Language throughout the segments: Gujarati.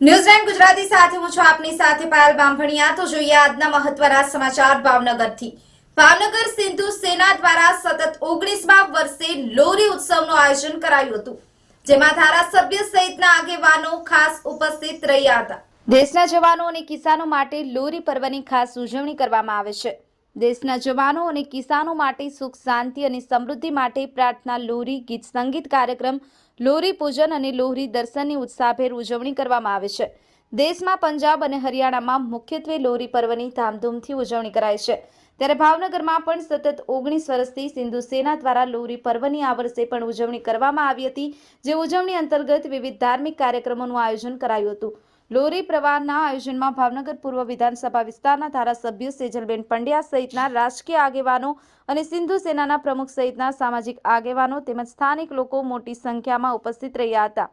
ન્યૂઝીલેન્ડ ગુજરાતી સાથે હું છું આપની સાથે પાયલ બામભણિયા. તો જોઈએ આજના મહત્વના સમાચાર ભાવનગરથી. ભાવનગર સિંધુ સેના દ્વારા સતત ઓગણીસમા વર્ષે લોરી ઉત્સવનું આયોજન કરાયું હતું, જેમાં ધારાસભ્ય સહિતના આગેવાનો ખાસ ઉપસ્થિત રહ્યા હતા. દેશના જવાનો અને કિસાનો માટે લોરી પર્વની ખાસ ઉજવણી કરવામાં આવે છે. દેશના જવાનો અને કિસાનો માટે સુખ, શાંતિ અને સમૃદ્ધિ માટે પ્રાર્થના લોહરી ગીત, સંગીત કાર્યક્રમ લોહરી પૂજન અને લોહરી દર્શનની ઉત્સાહભેર ઉજવણી કરવામાં આવે છે. દેશમાં પંજાબ અને હરિયાણામાં મુખ્યત્વે લોહરી પર્વની ધામધૂમથી ઉજવણી કરાય છે. ત્યારે ભાવનગરમાં પણ સતત ઓગણીસ વર્ષથી સિંધુ સેના દ્વારા લોહરી પર્વની આ વર્ષે પણ ઉજવણી કરવામાં આવી હતી, જે ઉજવણી અંતર્ગત વિવિધ ધાર્મિક કાર્યક્રમોનું આયોજન કરાયું હતું. લોરી પ્રવાહના આયોજનમાં ભાવનગર પૂર્વ વિધાનસભા વિસ્તારના ધારાસભ્ય સેજલબેન પંડ્યા સહિતના રાજકીય આગેવાનો અને સિંધુ સેનાના પ્રમુખ સહિતના સામાજિક આગેવાનો તેમજ સ્થાનિક લોકો મોટી સંખ્યામાં ઉપસ્થિત રહ્યા હતા.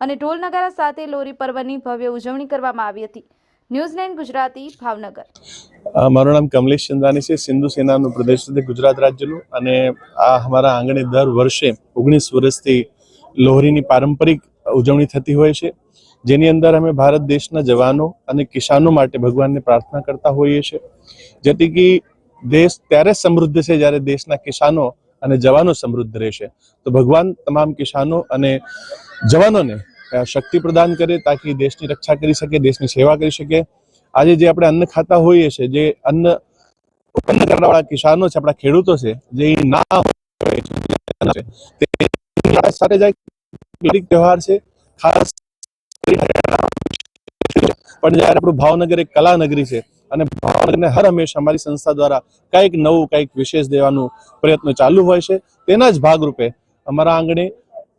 અને ઢોલ નગારા સાથે લોરી પર્વની ભવ્ય ઉજવણી કરવામાં આવી હતી. ન્યૂઝલેન્ડ ગુજરાતી, ભાવનગર. મારું નામ કમલેશ ચંદાની છે. સિંધુ સેનાનું પ્રદેશ ગુજરાત રાજ્યનું અને આ અમારા આંગણે દર વર્ષે ઓગણીસ વર્ષથી લોહરીની પારંપરિક ઉજવણી થતી હોય છે. જેની અંદર અમે ભારત દેશના જવાનો અને કિસાનો માટે ભગવાનને પ્રાર્થના કરતા હોઈએ છીએ. જેથી કે દેશ ત્યારે સમૃદ્ધ છે જ્યારે દેશના કિસાનો અને જવાનો સમૃદ્ધ રહેશે. તો ભગવાન તમામ કિસાનો અને જવાનોને શક્તિ પ્રદાન કરે તાકી દેશની રક્ષા કરી શકે, દેશની સેવા કરી શકે. આજે જે આપણે અન્ન ખાતા હોઈએ છીએ, જે અન્ન ઉત્પન્ન કરવાવાળા કિસાનો છે, આપણા ખેડૂતો છે, જે ના હોય સાથે જાય તહેવાર છે, ખાસ પણ જ્યારે આપણું ભાવનગર એક કલા નગરી છે અને ભાવનગરને હર હંમેશા અમારી સંસ્થા દ્વારા કંઈક નવું, કંઈક વિશેષ દેવાનું પ્રયત્ન ચાલુ હોય છે. તેના જ ભાગરૂપે અમારા આંગણે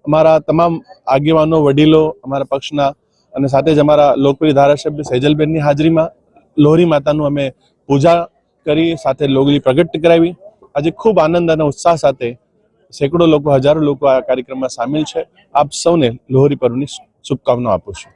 અમારા તમામ આગેવાનો, વડીલો, અમારા પક્ષના અને સાથે જ અમારા લોકપ્રિય ધારાસભ્ય સેજલબેનની હાજરીમાં લોહરી માતાનું અમે પૂજા કરી, સાથે લોગલી પ્રગટ કરાવી. આજે ખૂબ આનંદ અને ઉત્સાહ સાથે સેંકડો લોકો, હજારો લોકો આ કાર્યક્રમમાં સામેલ છે. આપ સૌને લોહરી પર્વની શુભકામનાઓ આપું છું.